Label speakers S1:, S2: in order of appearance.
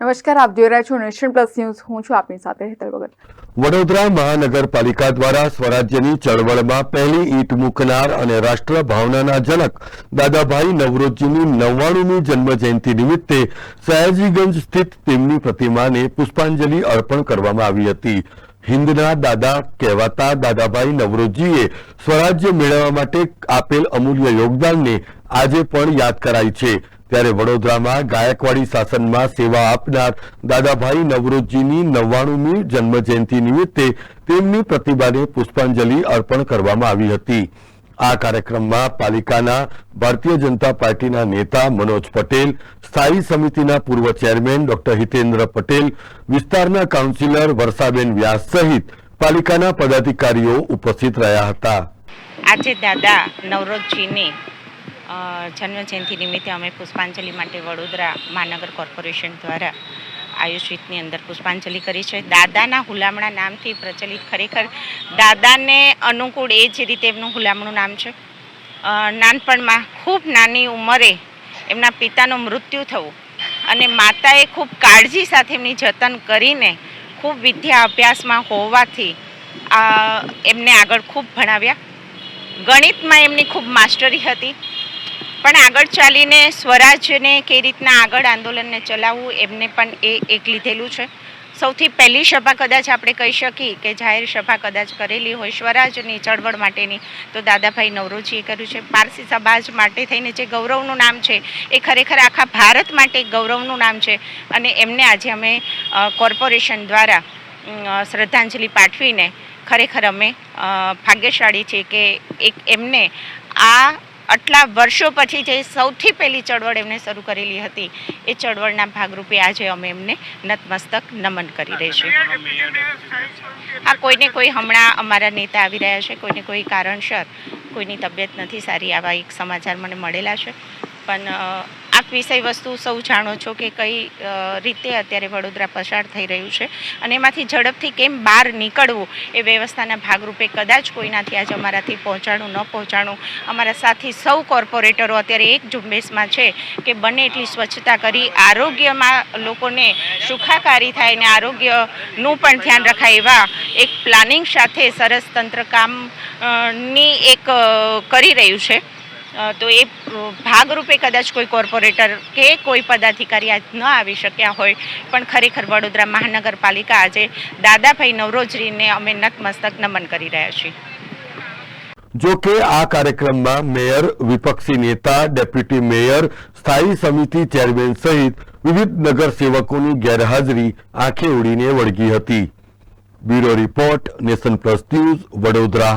S1: નમસ્કાર, આપ જોઈ રહ્યા છો નેશન પ્લસ ન્યૂઝ. હું છું આપની સાથે હેતલ ભગત.
S2: વડોદરા મહાનગરપાલિકા દ્વારા સ્વરાજ્યની ચળવળમાં પહેલી ઈંટ મૂકનાર અને રાષ્ટ્ર ભાવનાના જનક દાદાભાઈ નવરોજીની નવ્વાણુમી જન્મ જયંતિ નિમિત્તે સયાજીગંજ સ્થિત તેમની પ્રતિમાને પુષ્પાંજલિ અર્પણ કરવામાં આવી હતી. હિન્દના દાદા કહેવાતા દાદાભાઈ નવરોજીએ સ્વરાજ્ય મેળવવા માટે આપેલ અમૂલ્ય યોગદાનને આજે પણ યાદ કરાય છે. ત્યારે વડોદરામાં ગાયકવાડી શાસનમાં સેવા આપનાર દાદાભાઈ નવરોજીની નવ્વાણુમી જન્મજયંતિ નિમિત્તે તેમની પ્રતિભાને પુષ્પાંજલિ અર્પણ કરવામાં આવી હતી. આ કાર્યક્રમમાં પાલિકાના ભારતીય જનતા પાર્ટીના નેતા મનોજ પટેલ સ્થાયી સમિતિના પૂર્વ ચેરમેન ડોક્ટર હિતેન્દ્ર પટેલ વિસ્તારના કાઉન્સિલર વર્ષાબેન વ્યાસ સહિત પાલિકાના પદાધિકારીઓ ઉપસ્થિત રહ્યા હતા.
S3: આજે દાદા નવરોજજીની અ, જન્મજયંતિ નિમિત્તે અમે પુષ્પાંજલિ માટે વડોદરા મહાનગર કોર્પોરેશન દ્વારા આયુષિતની અંદર પુષ્પાંજલિ કરી છે. દાદાના હુલામણા નામથી પ્રચલિત ખરેખર દાદાને અનુકૂળ એ જ રીતે એમનું હુલામણું નામ છે. નાનપણમાં ખૂબ નાની ઉંમરે એમના પિતાનું મૃત્યુ થવું અને માતાએ ખૂબ કાળજી સાથે એમની જતન કરીને ખૂબ વિદ્યા અભ્યાસમાં હોવાથી એમને આગળ ખૂબ ભણાવ્યા. ગણિતમાં એમની ખૂબ માસ્ટરી હતી. પણ આગળ ચાલીને સ્વરાજ્યને કઈ રીતના આગળ આંદોલનને ચલાવવું, એમને પણ એ એક લીધેલું છે. સૌથી પહેલી સભા કદાચ આપણે કહી શકીએ કે જાહેર સભા કદાચ કરેલી હોય સ્વરાજની ચળવળ માટેની, તો દાદાભાઈ નવરોજીએ કર્યું છે. પારસી સમાજ માટે થઈને જે ગૌરવનું નામ છે, એ ખરેખર આખા ભારત માટે ગૌરવનું નામ છે. અને એમને આજે અમે કોર્પોરેશન દ્વારા શ્રદ્ધાંજલિ પાઠવીને ખરેખર અમે ભાગ્યશાળી છીએ કે એક એમને આ આટલા વર્ષો પછી જે સૌથી પહેલી ચળવળ એમને શરૂ કરેલી હતી, એ ચળવળના ભાગરૂપે આજે અમે એમને નતમસ્તક નમન કરી રહીશું. આ કોઈને કોઈ હમણાં અમારા નેતા આવી રહ્યા છે, કોઈને કોઈ કારણસર કોઈની તબિયત નથી સારી, આવા એક સમાચાર મને મળેલા છે. પણ વિષય વસ્તુ સૌ જાણો છો કે કઈ રીતે અત્યારે વડોદરા પસાર થઈ રહ્યું છે. અને એમાંથી ઝડપથી કેમ બહાર નીકળવું એ વ્યવસ્થાના ભાગરૂપે કદાચ કોઈનાથી આજે અમારાથી પહોંચાડું ન પહોંચાડું અમારા સાથી સૌ કોર્પોરેટરો અત્યારે એક ઝુંબેશમાં છે કે બને એટલી સ્વચ્છતા કરી, આરોગ્યમાં લોકોને સુખાકારી થાય અને આરોગ્યનું પણ ધ્યાન રખાય એવા એક પ્લાનિંગ સાથે સરસ તંત્ર કામની એક કરી રહ્યું છે. તો એ ભાગરૂપે કદાચ કોઈ કોર્પોરેટર કે કોઈ પદાધિકારી આજ ન આવી શક્યા હોય, પણ ખરેખર વડોદરા મહાનગરપાલિકા આજે દાદાભાઈ નવરોજરીને અમે નતમસ્તક નમન કરી રહ્યા છીએ.
S2: જો કે આ કાર્યક્રમમાં મેયર, વિપક્ષી નેતા, ડેપ્યુટી મેયર, સ્થાયી સમિતિ ચેરમેન સહિત વિવિધ નગરસેવકોની ગેરહાજરી આંખે ઉડીને વળગી હતી. Bureau report, nation plus news, Vadodara.